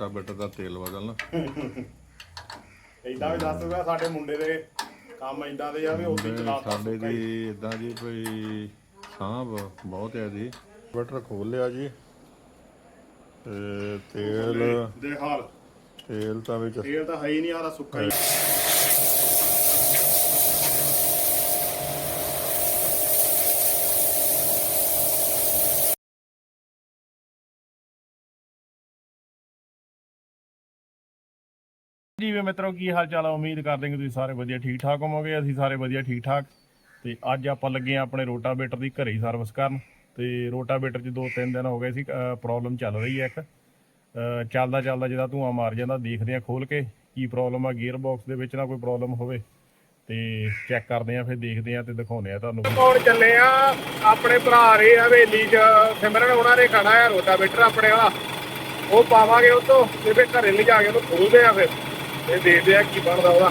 Rotavator ਦਾ ਤੇਲ ਬਦਲਣਾ ਇਦਾਂ ਵੀ ਦੱਸ ਦੂਗਾ ਸਾਡੇ ਮੁੰਡੇ ਦੇ ਕੰਮ ਇਦਾਂ ਦੇ ਆ ਵੀ ਉਸੇ ਚਲਾ ਸਾਡੇ ਦੀ ਇਦਾਂ ਜੀ ਕੋਈ ਸਾਂਭ ਬਹੁਤ ਹੈ ਜੀ। ਬਟਰ ਖੋਲ ਲਿਆ ਜੀ। ਤੇ ਤੇਲ ਦੇ ਹਾਲ। ਤੇਲ ਤਾਂ ਵਿੱਚ ਤੇਲ ਤਾਂ ਹੈ ਹੀ ਨਹੀਂ ਆਦਾ ਸੁੱਕਾ ਹੀ। ਜੀਵੇ ਮਿੱਤਰੋ, ਕੀ ਹਾਲ ਚਾਲ ਆ? ਉਮੀਦ ਕਰਦੇ ਹਾਂ ਕਿ ਤੁਸੀਂ ਸਾਰੇ ਵਧੀਆ ਠੀਕ ਠਾਕ ਹੋਵੋਗੇ। ਅਸੀਂ ਸਾਰੇ ਵਧੀਆ ਠੀਕ ਠਾਕ ਤੇ ਅੱਜ ਆਪਾਂ ਲੱਗੇ ਆ ਆਪਣੇ ਰੋਟਾਵੇਟਰ ਦੀ ਘਰੇ ਹੀ ਸਰਵਿਸ ਕਰਨ। ਤੇ ਰੋਟਾਵੇਟਰ 'ਚ ਦੋ ਤਿੰਨ ਦਿਨ ਹੋ ਗਏ ਸੀ ਪ੍ਰੋਬਲਮ ਚੱਲ ਰਹੀ ਹੈ ਇੱਕ। ਚੱਲਦਾ ਚੱਲਦਾ ਜਿਹਦਾ ਧੂਆਂ ਮਾਰ ਜਾਂਦਾ, ਦੇਖਦੇ ਆ ਖੋਲ ਕੇ ਕੀ ਪ੍ਰੋਬਲਮ ਆ ਗੀਅਰ ਬਾਕਸ ਦੇ ਵਿੱਚ ਨਾ ਕੋਈ ਪ੍ਰੋਬਲਮ ਹੋਵੇ। ਤੇ ਚੈੱਕ ਕਰਦੇ ਆ ਫਿਰ ਦੇਖਦੇ ਆ ਤੇ ਦਿਖਾਉਂਦੇ ਆ ਤੁਹਾਨੂੰ ਕੌਣ ਚੱਲੇ ਆ ਆਪਣੇ ਭਰਾ ਰੇ ਹਵੇਲੀ 'ਚ। ਸਿਮਰਨ ਉਹਨਾਂ ਨੇ ਖੜਾ ਆ ਰੋਟਾਵੇਟਰ ਆਪਣੇ ਵਾਲਾ। ਉਹ ਪਾਵਾਂਗੇ ਉਹ ਤੇ ਫਿਰ ਘਰੇ ਲਿਜਾ ਕੇ ਉਹਨੂੰ ਖੋਲਦੇ ਆ ਫਿਰ। ਦੇਖਦੇ ਆ ਕੀ ਬਣਦਾ ਉਹਦਾ।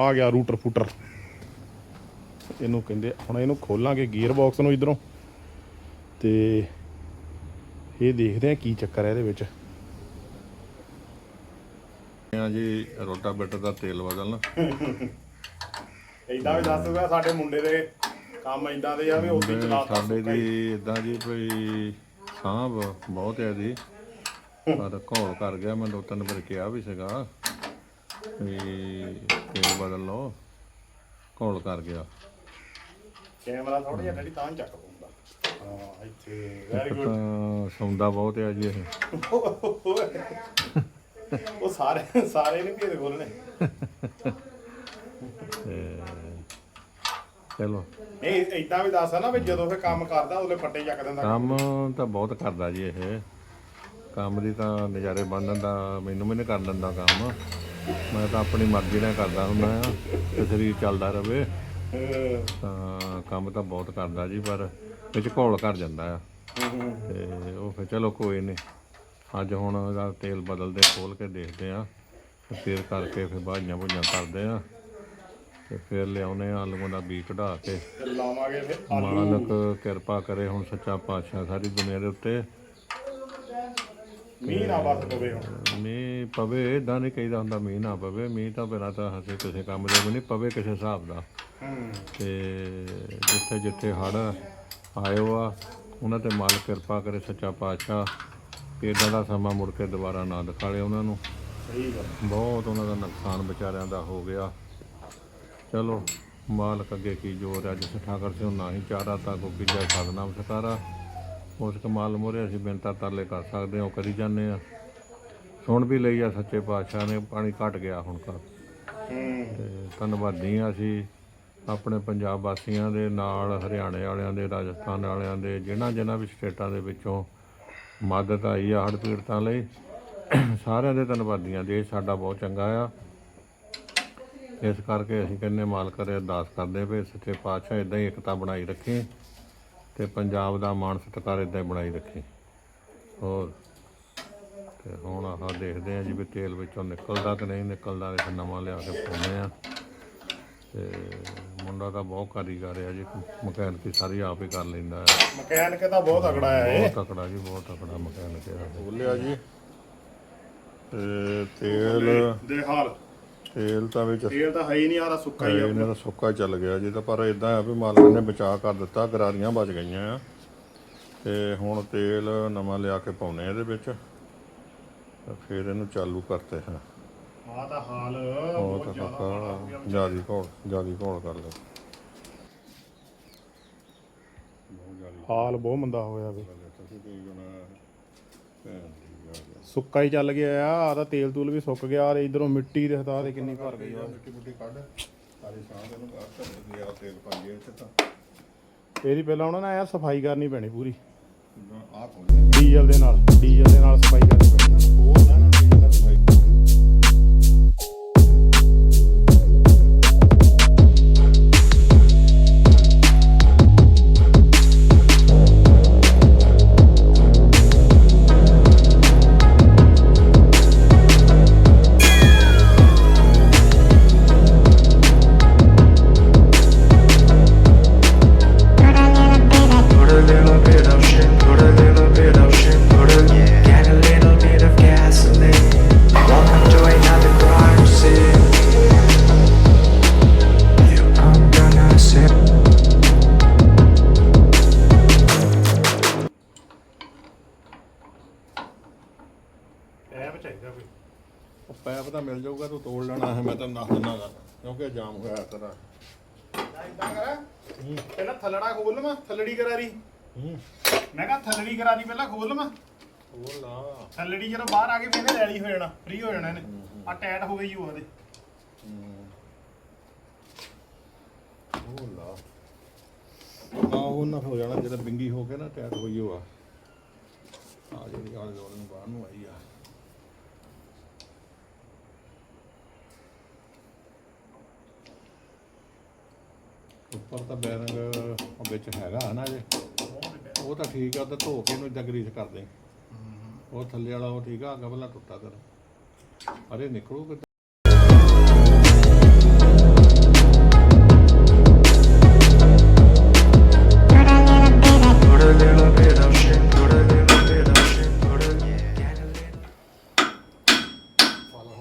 ਆ ਗਿਆ ਰੂਟਰ ਫੂਟਰ ਇਹਨੂੰ ਕਹਿੰਦੇ ਹੁਣ ਇਹਨੂੰ ਖੋਲਾਂਗੇ ਗੀਅਰ ਬਾਕਸ ਨੂੰ ਇਧਰੋਂ। ਤੇ ਇਹ ਦੇਖਦੇ ਆ ਕੀ ਚੱਕਰ ਹੈ ਇਹਦੇ ਵਿੱਚ। ਆ ਜੀ ਰੋਟਾਵੇਟਰ ਦਾ ਤੇਲ ਬਦਲਣਾ ਇਦਾਂ ਵੀ ਦੱਸ ਦੂਗਾ ਸਾਡੇ ਮੁੰਡੇ ਦੇ ਕੰਮ ਇਦਾਂ ਦੇ ਆ ਵੀ ਉਸੇ ਚਲਾ ਤਾ ਸਾਡੇ ਦੀ ਇਦਾਂ ਜੀ ਕੋਈ ਸਾਂਭ ਬਹੁਤ ਹੈ ਜੀ ਪਰ ਘੋਲ ਕਰ ਗਿਆ ਮੈਂ ਦੋ ਤਿੰਨ ਵਾਰ ਕਿਹਾ ਵੀ ਸੀਗਾ ਵੀ ਤੇਲ ਬਦਲ ਲਓ ਘੋਲ ਕਰ ਗਿਆ। ਕੈਮਰਾ ਥੋੜਾ ਜਿਹਾ ਡੈਡੀ ਤਾਂ ਚੱਕ ਪਉਂਦਾ। ਹਾਂ ਇੱਥੇ ਵੈਰੀ ਗੁੱਡ ਸੌਂਦਾ ਬਹੁਤ ਹੈ ਜੀ ਇਹ। ਉਹ ਸਾਰੇ ਸਾਰੇ ਨਹੀਂ ਭੇਦ ਖੋਲਣੇ ਤੇ ਚਲੋ ਨਹੀਂ ਇਦਾਂ ਵੀ ਦੱਸ ਨਾ ਵੀ ਜਦੋਂ ਫਿਰ ਕੰਮ ਕਰਦਾ ਉਹਦੇ ਪੱਟੇ ਚੱਕ ਦਿੰਦਾ। ਕੰਮ ਤਾਂ ਬਹੁਤ ਕਰਦਾ ਜੀ ਇਹ। ਕੰਮ ਦੀ ਤਾਂ ਨਜ਼ਾਰੇ ਬੰਨਣ ਦਾ ਮੈਨੂੰ ਵੀ ਨਹੀਂ ਕਰ ਦਿੰਦਾ ਕੰਮ। ਮੈਂ ਤਾਂ ਆਪਣੀ ਮਰਜ਼ੀ ਨਾਲ ਕਰਦਾ ਹੁੰਦਾ ਆ ਤੇ ਸਰੀਰ ਚੱਲਦਾ ਰਵੇ। ਅਹ, ਤਾਂ ਕੰਮ ਤਾਂ ਬਹੁਤ ਕਰਦਾ ਜੀ ਪਰ ਵਿੱਚ ਘੋਲ ਕਰ ਜਾਂਦਾ ਆ। ਤੇ ਉਹ ਫਿਰ ਚਲੋ ਕੋਈ ਨਹੀਂ ਅੱਜ ਹੁਣ ਇਹਦਾ ਤੇਲ ਬਦਲਦੇ ਖੋਲ ਕੇ ਦੇਖਦੇ ਆ। ਫਿਰ ਕਰਕੇ ਫਿਰ ਭਾਈਆਂ ਭੁਈਆਂ ਕਰਦੇ ਆ। ਤੇ ਫਿਰ ਲਿਆਉਨੇ ਆ ਆਲੂਆਂ ਦਾ ਬੀਜ ਕਢਾ ਕੇ। ਲਾਵਾਂਗੇ ਫਿਰ ਮਾਲਕ ਕਿਰਪਾ ਕਰੇ ਹੁਣ ਸੱਚਾ ਪਾਤਸ਼ਾਹ ਸਾਰੀ ਦੁਨੀਆ ਦੇ ਉੱਤੇ। ਮੀਂਹ ਨਾ ਬਸ ਪਵੇ ਹੁਣ। ਮੀਂਹ ਪਵੇ ਇਦਾਂ ਨਹੀਂ ਕਹੀਦਾ ਹੁੰਦਾ ਮੀਂਹ ਨਾ ਪਵੇ। ਮੀਂਹ ਤਾਂ ਬਿਨਾਂ ਤਾਂ ਹਸੇ ਕਿਸੇ ਕੰਮ ਦੇ ਵੀ ਨਹੀਂ ਪਵੇ ਕਿਸੇ ਹਿਸਾਬ ਦਾ। ਤੇ ਜਿੱਥੇ ਜਿੱਥੇ ਹੜ ਆਇਓ ਆ ਉਹਨਾਂ ਤੇ ਮਾਲਕ ਕਿਰਪਾ ਕਰੇ ਸੱਚਾ ਪਾਤਸ਼ਾਹ। ਇਦਾਂ ਦਾ ਸਮਾਂ ਮੁੜ ਕੇ ਦੁਬਾਰਾ ਨਾ ਦਿਖਾਲੇ ਉਹਨਾਂ ਨੂੰ। ਸਹੀ ਗੱਲ। ਬਹੁਤ ਉਹਨਾਂ ਦਾ ਨੁਕਸਾਨ ਵਿਚਾਰਿਆਂ ਦਾ ਹੋ ਗਿਆ। ਚਲੋ, ਮਾਲਕ ਅੱਗੇ ਕੀ ਜੋਰ ਅੱਜ ਠਾਕਰ ਸੇ ਨਾ ਹੀ ਚਾਰਾ ਤਾਂ ਕੋ ਕਿਜਾ ਸਦਨਾਮ ਸਕਾਰਾ। ਉਸ ਕਮਾਲ ਮੋਰੇ ਅਸੀਂ ਬਿਨਤਾ ਤਰਲੇ ਕਰ ਸਕਦੇ ਹਾਂ, ਉਹ ਕਰੀ ਜਾਂਦੇ ਆ ਸੁਣ ਵੀ ਲਈ ਆ ਸੱਚੇ ਪਾਤਸ਼ਾਹ ਨੇ, ਪਾਣੀ ਘਟ ਗਿਆ ਹੁਣ ਕਰ ਹੂੰ ਧੰਨਵਾਦੀ ਹਾਂ ਅਸੀਂ ਆਪਣੇ ਪੰਜਾਬ ਵਾਸੀਆਂ ਦੇ ਨਾਲ, ਹਰਿਆਣੇ ਵਾਲਿਆਂ ਦੇ, ਰਾਜਸਥਾਨ ਵਾਲਿਆਂ ਦੇ, ਜਿਨ੍ਹਾਂ ਜਿਨ੍ਹਾਂ ਵੀ ਸਟੇਟਾਂ ਦੇ ਵਿੱਚੋਂ ਮਦਦ ਆਈ ਆ ਹੜ੍ਹ ਪੀੜਤਾਂ ਲਈ। ਸਾਰਿਆਂ ਦੇ ਧੰਨਵਾਦੀਆਂ ਦੇਸ਼ ਸਾਡਾ ਬਹੁਤ ਚੰਗਾ ਆ। ਇਸ ਕਰਕੇ ਅਸੀਂ ਕਹਿੰਦੇ ਮਾਲਕ ਕਰੇ ਅਰਦਾਸ ਕਰਦੇ ਪਏ ਸੱਚੇ ਪਾਤਸ਼ਾਹ ਇਦਾਂ ਹੀ ਏਕਤਾ ਬਣਾਈ ਰੱਖੇ ਤੇ ਪੰਜਾਬ ਦਾ ਮਾਣ ਸਤਿਕਾਰ ਇਦਾਂ ਹੀ ਬਣਾਈ ਰੱਖੇ। ਹੋਰ ਤੇ ਹੁਣ ਆਹ ਦੇਖਦੇ ਆ ਜੀ ਵੀ ਤੇਲ ਵਿੱਚੋਂ ਨਿਕਲਦਾ ਕਿ ਨਹੀਂ ਨਿਕਲਦਾ ਫਿਰ ਨਵਾਂ ਲਿਆ ਕੇ ਪਾਉਂਦੇ ਆ ਤੇ ਮੁੰਡਾ ਤਾਂ ਬਹੁਤ ਕਾਰੀਗਰ ਆ ਜੀ ਮਕੈਨਿਕ ਸਾਰੀ ਆਪ ਹੀ ਕਰ ਲੈਂਦਾ ਹੈ। ਮਕੈਨਿਕ ਤਾਂ ਬਹੁਤ ਅਗੜਾ ਹੈ ਇਹ। ਬਹੁਤ ਤਕੜਾ ਜੀ ਬਹੁਤ ਤਕੜਾ ਮਕੈਨਿਕ ਹੈ। ਖੋਲਿਆ ਜੀ। ਤੇ ਤੇਲ ਦੇ ਹਾਲ। ਤੇਲ ਤਾਂ ਵਿੱਚ ਤੇਲ ਤਾਂ ਹੈ ਹੀ ਨਹੀਂ ਆਦਾ ਸੁੱਕਾ ਹੀ ਆ ਇਹਨਾਂ ਦਾ ਸੁੱਕਾ ਚੱਲ ਗਿਆ ਜੀ। ਤਾਂ ਪਰ ਇਦਾਂ ਆ ਵੀ ਮਾਲਕ ਨੇ ਬਚਾਅ ਕਰ ਦਿੱਤਾ ਗਰਾਰੀਆਂ ਬਚ ਗਈਆਂ ਆ। ਤੇ ਹੁਣ ਤੇਲ ਨਵਾਂ ਲਿਆ ਕੇ ਪਾਉਨੇ ਇਹਦੇ ਵਿੱਚ। ਤਾਂ ਫਿਰ ਇਹਨੂੰ ਚਾਲੂ ਕਰਤੇ ਹਾਂ। ਆ ਤਾਂ ਹਾਲ ਬਹੁਤ ਜ਼ਿਆਦਾ ਘੋਲ ਜਿਆਦੀ ਘੋਲ ਕਰ ਲੈ ਹਾਲ ਬਹੁਤ ਮੰਦਾ ਹੋਇਆ ਵੀ। ਸੁੱਕਾ ਹੀ ਚੱਲ ਗਿਆ ਆ ਆ ਤਾਂ ਤੇਲ ਤੂਲ ਵੀ ਸੁੱਕ ਗਿਆ ਤੇ ਇਧਰੋਂ ਮਿੱਟੀ ਦੇ ਹਤਾ ਤੇ ਕਿੰਨੀ ਭਰ ਗਈ ਆ। ਮਿੱਟੀ ਮੁੱਟੀ ਕੱਢ ਸਾਰੀ ਸਾਹ ਇਹਨੂੰ ਕਰ ਤੇ ਆ ਤੇਲ ਪਾਈਏ ਇੱਥੇ ਤਾਂ। ਇਹਦੀ ਪਹਿਲਾਂ ਉਹਨਾਂ ਨੇ ਆ ਸਫ਼ਾਈ ਕਰਨੀ ਪੈਣੀ ਪੂਰੀ। ਡੀਜ਼ਲ ਦੇ ਨਾਲ ਡੀਜ਼ਲ ਦੇ ਨਾਲ ਸਫ਼ਾਈ ਕਰਨੀ ਪੈਣੀ। ਨਾ ਨਾ ਦਾ ਸਫ਼ਾਈ ਕਰ ਪਹਿਲਾਂ ਥੱਲੜਾ ਖੋਲ ਲਵਾਂ, ਥੱਲੜੀ ਕਰਾਰੀ ਹੂੰ ਮੈਂ ਕਿਹਾ ਥੱਲੜੀ ਕਰਾਰੀ ਪਹਿਲਾਂ ਖੋਲ ਲਵਾਂ। ਉਹ ਲਾ ਥੱਲੜੀ ਜਦੋਂ ਬਾਹਰ ਆ ਕੇ ਫਿਰ ਇਹਨੇ ਰੈਲੀ ਹੋ ਜਾਣਾ ਫ੍ਰੀ ਹੋ ਜਾਣਾ ਇਹਨੇ। ਆ ਟੈਟ ਹੋ ਗਈ ਉਹ ਉਹਦੇ। ਉਹ ਲਾ ਆ ਉਹ ਨਾ ਹੋ ਜਾਣਾ ਜਦੋਂ ਬਿੰਗੀ ਹੋ ਕੇ ਨਾ ਟੈਟ ਹੋਈ ਉਹ ਆ। ਆ ਜਿਹੜੀ ਆਲੇ ਦੁਆਲੇ ਨੂੰ ਬਾਹਰ ਨੂੰ ਆਈ ਆ। ਉੱਪਰ ਤਾਂ ਬੈਰੰਗ ਉਹ ਵਿੱਚ ਹੈਗਾ ਨਾ ਜੇ। ਉਹ ਤਾਂ ਠੀਕ ਆ ਉਹ ਤਾਂ ਧੋ ਕੇ ਇਹਨੂੰ ਇਦਾਂ ਗਰੀਸ ਕਰ ਦੇ। ਉਹ ਥੱਲੇ ਵਾਲਾ ਉਹ ਠੀਕ ਆ ਅੱਗਾ ਪਹਿਲਾਂ ਟੁੱਟਾ ਤੇਰਾ। ਅਰੇ ਨਿਕਲੂ ਕਿੱਦਾਂ?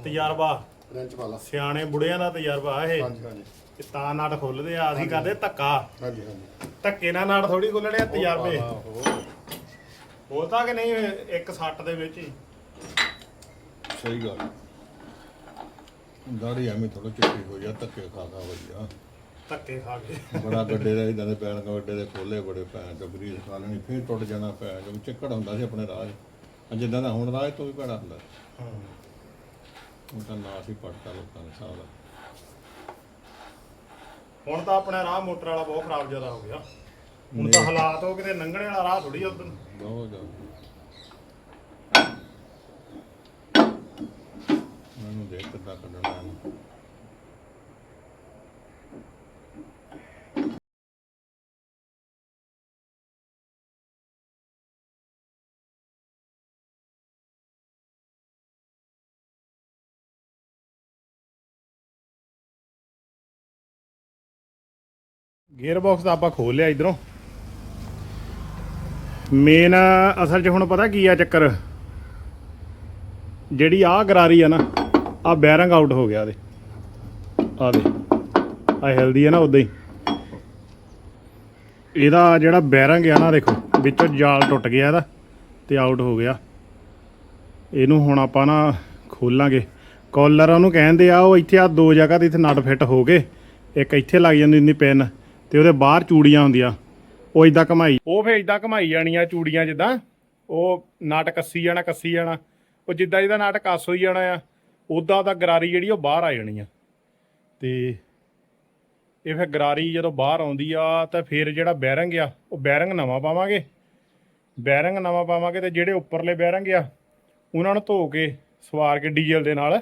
ਤਜਰਬਾ। ਰੈਂਚ ਵਾਲਾ ਸਿਆਣੇ ਬੁੜਿਆਂ ਦਾ ਤਜਰਬਾ ਇਹ। ਹਾਂਜੀ ਹਾਂਜੀ। ਤਾਂ ਨਾਟ ਖੁੱਲਦੇ ਆ ਅਸੀਂ ਕਰਦੇ ਧੱਕਾ। ਹਾਂਜੀ ਹਾਂਜੀ। ਧੱਕੇ ਨਾਲ ਨਾਟ ਥੋੜੀ ਖੁੱਲਣੇ ਆ ਤਜਰਬੇ। ਬੋਲਦਾ ਕਿ ਨਹੀਂ ਇੱਕ ਸੱਟ ਦੇ ਵਿੱਚ ਹੀ? ਸਹੀ ਗੱਲ। ਦਾੜੀ ਐਵੇਂ ਥੋੜਾ ਚਿੱਟੀ ਹੋ ਜਾ ਧੱਕੇ ਖਾ ਖਾ ਹੋਈ ਆ। ਧੱਕੇ ਖਾ ਕੇ। ਬੜਾ ਗੱਡੇ ਦਾ ਇਦਾਂ ਦੇ ਪੈਣ ਗੱਡੇ ਦੇ ਖੋਲੇ ਬੜੇ ਪੈਣ ਚੋਂ ਗਰੀਸ ਖਾ ਲੈਣੀ ਫੇਰ ਟੁੱਟ ਜਾਣਾ ਪੈਣ ਚੋਂ ਚਿੱਕੜ ਹੁੰਦਾ ਸੀ ਆਪਣੇ ਆ ਜਿੱਦਾਂ ਦਾ ਹੁਣ 'ਚ ਤੋਂ ਵੀ ਭੈੜਾ ਹੁੰਦਾ। ਹੁਣ ਤਾਂ ਨਾ ਸੀ ਪੜਤਾ ਲੋਕਾਂ ਨੇ ਸਾਰਾ ਹੁਣ ਤਾਂ ਆਪਣਾ ਰਾਹ ਮੋਟਰ ਵਾਲਾ ਬਹੁਤ ਖਰਾਬ ਜ਼ਿਆਦਾ ਹੋ ਗਿਆ। ਹੁਣ ਤਾਂ ਹਾਲਾਤ ਹੋ ਕਿਤੇ ਲੰਘਣੇ ਵਾਲਾ ਰਾਹ ਥੋੜੀ ਉਦੋਂ ਬਹੁਤ ਜ਼ਿਆਦਾ। ਮੈਨੂੰ ਦੇਖ ਕਿੱਦਾਂ ਕੱਢਣਾ ਇਹਨੂੰ। ਗੇਅਰ ਬਾਕਸ ਤਾਂ ਆਪਾਂ ਖੋਲ ਲਿਆ ਇਧਰੋਂ। ਮੇਨ ਅਸਲ 'ਚ ਹੁਣ ਪਤਾ ਕੀ ਆ ਚੱਕਰ? ਜਿਹੜੀ ਆਹ ਗਰਾਰੀ ਆ ਨਾ ਆ ਬੈਰਿੰਗ ਆਊਟ ਹੋ ਗਿਆ ਉਹਦੇ। ਆ ਦੇ ਆ ਹੈਲਦੀ ਆ ਨਾ ਉਦਾਂ ਹੀ। ਇਹਦਾ ਜਿਹੜਾ ਬੈਰਿੰਗ ਆ ਨਾ ਦੇਖੋ, ਵਿੱਚੋਂ ਜਾਲ ਟੁੱਟ ਗਿਆ ਇਹਦਾ ਤੇ ਆਊਟ ਹੋ ਗਿਆ। ਇਹਨੂੰ ਹੁਣ ਆਪਾਂ ਨਾ ਖੋਲਾਂਗੇ। ਕਾਲਰ ਉਹਨੂੰ ਕਹਿੰਦੇ ਆ, ਉਹ ਇੱਥੇ ਆ ਦੋ ਜਗ੍ਹਾ ਤੇ ਇੱਥੇ ਨਟ ਫਿੱਟ ਹੋ ਗਏ। ਇੱਕ ਇੱਥੇ ਲੱਗ ਜਾਂਦੀ ਹੁੰਦੀ ਪਿੰਨ ਤੇ ਉਹਦੇ ਬਾਹਰ ਚੂੜੀਆਂ ਹੁੰਦੀਆਂ। ਉਹ ਇਦਾਂ ਘਮਾਈ। ਉਹ ਫੇਰ ਇਦਾਂ ਘਮਾਈ ਜਾਣੀਆਂ ਚੂੜੀਆਂ ਜਿੱਦਾਂ। ਉਹ ਨਟ ਕੱਸੀ ਜਾਣਾ ਕੱਸੀ ਜਾਣਾ। ਉਹ ਜਿੱਦਾਂ ਜਿੱਦਾਂ ਨਟ ਕੱਸ ਹੋਈ ਜਾਣਾ ਆ ਉਦਾਂ ਦਾ ਗਰਾਰੀ ਜਿਹੜੀ ਉਹ ਬਾਹਰ ਆ ਜਾਣੀ ਆ। ਤੇ ਇਹ ਫਿਰ ਗਰਾਰੀ ਜਦੋਂ ਬਾਹਰ ਆਉਂਦੀ ਆ ਤਾਂ ਫਿਰ ਜਿਹੜਾ ਬੈਰਿੰਗ ਆ ਉਹ ਬੈਰਿੰਗ ਨਵਾਂ ਪਾਵਾਂਗੇ। ਬੈਰਿੰਗ ਨਵਾਂ ਪਾਵਾਂਗੇ ਤੇ ਜਿਹੜੇ ਉੱਪਰਲੇ ਬੈਰਿੰਗ ਆ ਉਹਨਾਂ ਨੂੰ ਧੋ ਕੇ ਸਵਾਰ ਕੇ ਡੀਜ਼ਲ ਦੇ ਨਾਲ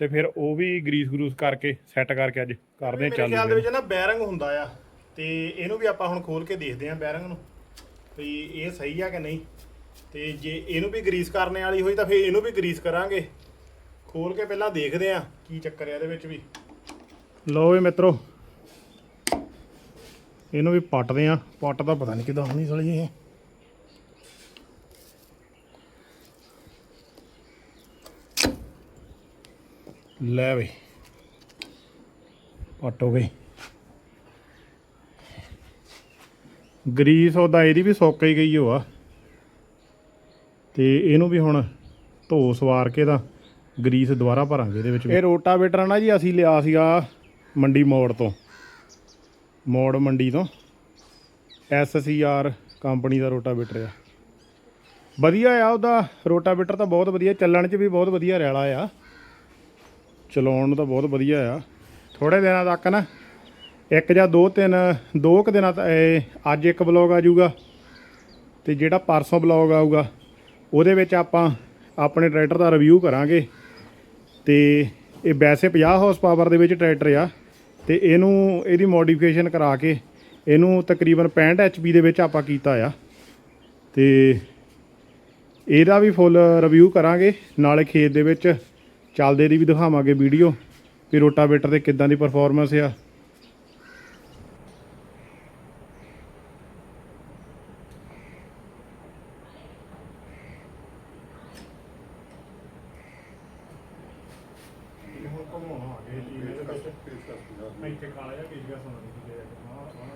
ਤੇ ਫਿਰ ਉਹ ਵੀ ਗਰੀਸ ਗਰੂਸ ਕਰਕੇ ਸੈੱਟ ਕਰਕੇ ਅੱਜ ਕਰਦੇ ਆ ਚਾਲੂ ਮੇਰੇ ਖਿਆਲ ਦੇ ਵਿੱਚ ਨਾ ਬੈਰਿੰਗ ਹੁੰਦਾ ਆ। ਤੇ ਇਹਨੂੰ ਵੀ ਆਪਾਂ ਹੁਣ ਖੋਲ ਕੇ ਦੇਖਦੇ ਆ ਬੈਰਿੰਗ ਨੂੰ ਵੀ ਇਹ ਸਹੀ ਆ ਕਿ ਨਹੀਂ। ਤੇ ਜੇ ਇਹਨੂੰ ਵੀ ਗਰੀਸ ਕਰਨੇ ਵਾਲੀ ਹੋਈ ਤਾਂ ਫਿਰ ਇਹਨੂੰ ਵੀ ਗਰੀਸ ਕਰਾਂਗੇ। ਖੋਲ ਕੇ ਪਹਿਲਾਂ ਦੇਖਦੇ ਆ ਕੀ ਚੱਕਰ ਆ ਇਹਦੇ ਵਿੱਚ ਵੀ। ਲਓ ਵੀ ਮਿੱਤਰੋ, ਇਹਨੂੰ ਵੀ ਪੱਟਦੇ ਆ ਪੱਟ ਤਾਂ ਪਤਾ ਨਹੀਂ ਕਿਦਾਂ ਹੋਣੀ ਸਲੀ ਇਹ। ਲੈ ਬਈ, ਪੱਟ ਹੋ ਗਈ। ਗਰੀਸ ਉਹਦਾ ਇਹਦੀ ਵੀ ਸੁੱਕ ਹੀ ਗਈ ਹੋ ਆ। ਤੇ ਇਹਨੂੰ ਵੀ ਹੁਣ ਧੋ ਸਵਾਰ ਕੇ ਤਾਂ ਗਰੀਸ ਦੁਬਾਰਾ ਭਰਾਂਗੇ ਇਹਦੇ ਵਿੱਚ ਇਹ ਰੋਟਾਵੇਟਰ ਨਾ ਜੀ, ਅਸੀਂ ਲਿਆ ਸੀਗਾ ਮੰਡੀ ਮੋੜ ਤੋਂ। ਮੋੜ ਮੰਡੀ ਤੋਂ। ਆਰ ਕੰਪਨੀ ਦਾ ਰੋਟਾਵੇਟਰ ਆ। ਵਧੀਆ ਆ ਉਹਦਾ, ਰੋਟਾਵੇਟਰ ਤਾਂ ਬਹੁਤ ਵਧੀਆ, ਚੱਲਣ 'ਚ ਵੀ ਬਹੁਤ ਵਧੀਆ ਰੈਲਾ ਆ। ਚਲਾਉਣ ਨੂੰ ਤਾਂ ਬਹੁਤ ਵਧੀਆ ਆ। ਥੋੜੇ ਦਿਨਾਂ ਤੱਕ ਨਾ ਇੱਕ ਜਾਂ ਦੋ ਤਿੰਨ, ਦੋ ਕੁ ਦਿਨਾਂ ਤੱਕ ਅੱਜ ਇੱਕ ਬਲੌਗ ਆ ਜਾਊਗਾ ਤੇ ਜਿਹੜਾ ਪਰਸੋਂ ਬਲੌਗ ਆਊਗਾ, ਉਹਦੇ ਵਿੱਚ ਆਪਾਂ ਆਪਣੇ ਟਰੈਕਟਰ ਦਾ ਰਿਵਿਊ ਕਰਾਂਗੇ। ਤੇ ਇਹ ਵੈਸੇ 50 ਹਾਰਸ ਪਾਵਰ ਦੇ ਵਿੱਚ ਟਰੈਕਟਰ ਆ ਤੇ ਇਹਨੂੰ ਇਹਦੀ ਮੋਡੀਫਿਕੇਸ਼ਨ ਕਰਾ ਕੇ ਇਹਨੂੰ ਤਕਰੀਬਨ 65 ਐਚਪੀ ਦੇ ਵਿੱਚ ਆਪਾਂ ਕੀਤਾ ਆ। ਤੇ ਇਹਦਾ ਵੀ ਫੁੱਲ ਰਿਵਿਊ ਕਰਾਂਗੇ, ਨਾਲੇ ਖੇਤ ਦੇ ਵਿੱਚ ਚੱਲਦੇ ਦੀ ਵੀ ਦਿਖਾਵਾਂਗੇ ਵੀਡੀਓ ਵੀ ਰੋਟਾਵੇਟਰ ਦੇ ਕਿੱਦਾਂ ਦੀ ਪਰਫਾਰਮੈਂਸ ਆ। ਹੁਣ ਘਮਾਉਣਾ ਆ ਗਏ ਜੀ ਇਹਦੇ ਵਿੱਚ ਮੈਂ ਇੱਥੇ ਕਾਲਾ ਜਿਹਾ ਪੀਸ ਗਿਆ ਸੁਣਨ ਦੀ ਦੇ ਹਾਂ ਹਾਂ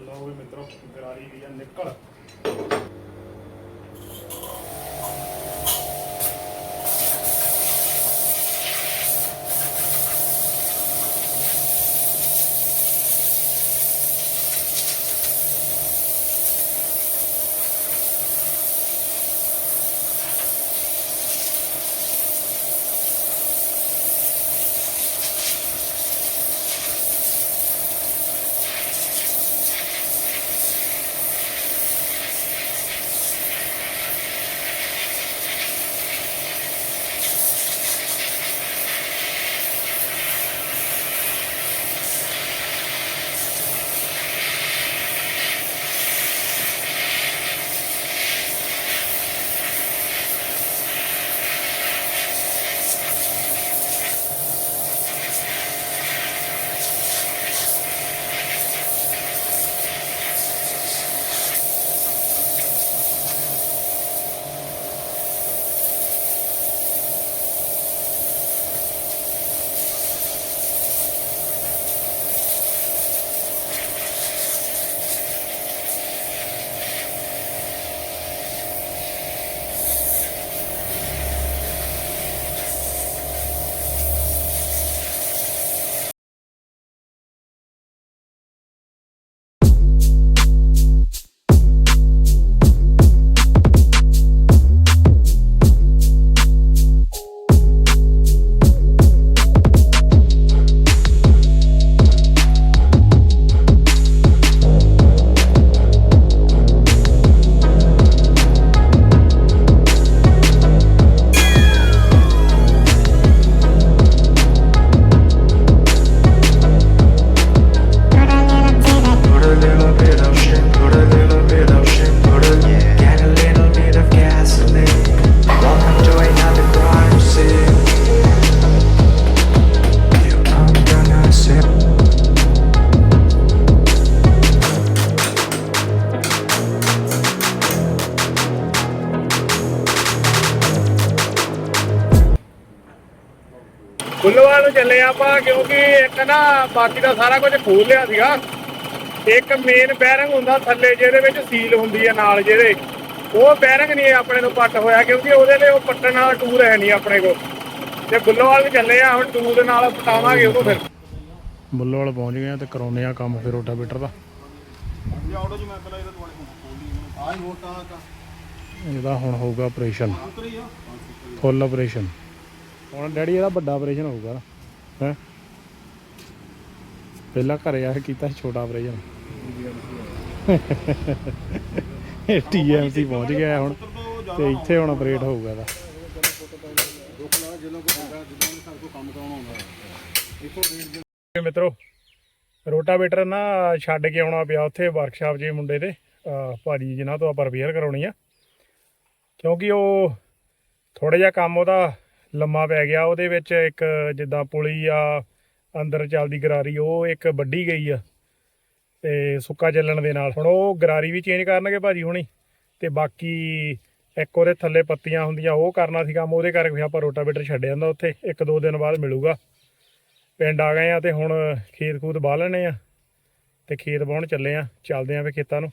ਲਓ ਵੀ ਮਿੱਤਰੋ ਗਰਾਰੀ ਵੀ ਆ ਨਿਕਲ ਫੁੱਲਵਾਲ ਨੂੰ ਚੱਲੇ ਆਪਾਂ ਕਿਉਂਕਿ ਇੱਕ ਨਾ ਬਾਕੀ ਦਾ ਸਾਰਾ ਕੁਝ ਖੋਲ ਲਿਆ ਸੀਗਾ। ਇੱਕ ਮੇਨ ਬੈਰਿੰਗ ਹੁੰਦਾ ਥੱਲੇ ਜਿਹਦੇ ਵਿੱਚ ਸੀਲ ਹੁੰਦੀ ਹੈ ਨਾਲ ਜਿਹਦੇ। ਉਹ ਬੈਰਿੰਗ ਨਹੀਂ ਆਪਣੇ ਨੂੰ ਪੱਟ ਹੋਇਆ ਕਿਉਂਕਿ ਉਹਦੇ ਲਈ ਉਹ ਪੱਟਣ ਵਾਲਾ ਟੂਰ ਹੈ ਨਹੀਂ ਆਪਣੇ ਕੋਲ। ਤੇ ਬੁੱਲੋਵਾਲ ਨੂੰ ਚੱਲੇ ਆ ਹੁਣ ਟੂਰ ਦੇ ਨਾਲ ਪਟਾਵਾਂਗੇ ਉਹਨੂੰ ਫਿਰ। ਬੁੱਲੋਵਾਲ ਪਹੁੰਚ ਗਏ ਆ ਤੇ ਕਰਾਉਨੇ ਆ ਕੰਮ ਫਿਰ ਰੋਟਾਵੇਟਰ ਦਾ। ਇਹਦਾ ਹੁਣ ਹੋਊਗਾ ਆਪਰੇਸ਼ਨ ਫੁੱਲ ਆਪਰੇਸ਼ਨ ਹੁਣ ਡੈਡੀ ਇਹਦਾ ਵੱਡਾ ਆਪਰੇਸ਼ਨ ਹੋਊਗਾ। ਹੈ? ਪਹਿਲਾਂ ਘਰੇ ਆ ਕੇ ਕੀਤਾ ਸੀ, ਛੋਟਾ ਆਪਰੇਸ਼ਨ ਟੀਐਮਸੀ ਪਹੁੰਚ ਗਿਆ ਹੈ ਹੁਣ, ਤੇ ਇੱਥੇ ਹੁਣ ਆਪਰੇਟ ਹੋਊਗਾ ਇਹਦਾ। ਮਿੱਤਰੋ, ਰੋਟਾਵੇਟਰ ਨਾ ਛੱਡ ਕੇ ਆਉਣਾ ਪਿਆ ਉੱਥੇ ਵਰਕਸ਼ਾਪ ਜੇ ਮੁੰਡੇ ਦੇ ਭਾਜੀ ਜਿਨ੍ਹਾਂ ਤੋਂ ਆਪਾਂ ਰਿਪੇਅਰ ਕਰਾਉਣੀ ਆ। ਕਿਉਂਕਿ ਉਹ ਥੋੜਾ ਜਿਹਾ ਕੰਮ ਉਹਦਾ ਲੰਮਾ ਪੈ ਗਿਆ। ਉਹਦੇ ਵਿੱਚ ਇੱਕ ਜਿੱਦਾਂ ਪੁਲੀ ਆ, ਅੰਦਰ ਚੱਲਦੀ ਗਰਾਰੀ, ਉਹ ਇੱਕ ਵੱਢੀ ਗਈ ਆ ਤੇ ਸੁੱਕਾ ਚੱਲਣ ਦੇ ਨਾਲ। ਹੁਣ ਉਹ ਗਰਾਰੀ ਵੀ ਚੇਂਜ ਕਰਨਗੇ ਭਾਜੀ ਹੁਣੀ ਤੇ ਬਾਕੀ ਇੱਕ ਉਹਦੇ ਥੱਲੇ ਪੱਤੀਆਂ ਹੁੰਦੀਆਂ, ਉਹ ਕਰਨਾ ਸੀ ਕੰਮ ਉਹਦੇ ਕਰਕੇ ਫਿਰ ਆਪਾਂ ਰੋਟਾਵੇਟਰ ਛੱਡ ਜਾਂਦਾ ਉੱਥੇ। ਇੱਕ ਦੋ ਦਿਨ ਬਾਅਦ ਮਿਲੂਗਾ। ਪਿੰਡ ਆ ਗਏ ਆ ਤੇ ਹੁਣ ਖੇਤ ਖੂਤ ਬਾਹ ਲੈਣੇ ਆ ਤੇ ਖੇਤ ਬਾਹਣ ਚੱਲੇ ਆ। ਚੱਲਦੇ ਆ ਫੇ ਖੇਤਾਂ ਨੂੰ।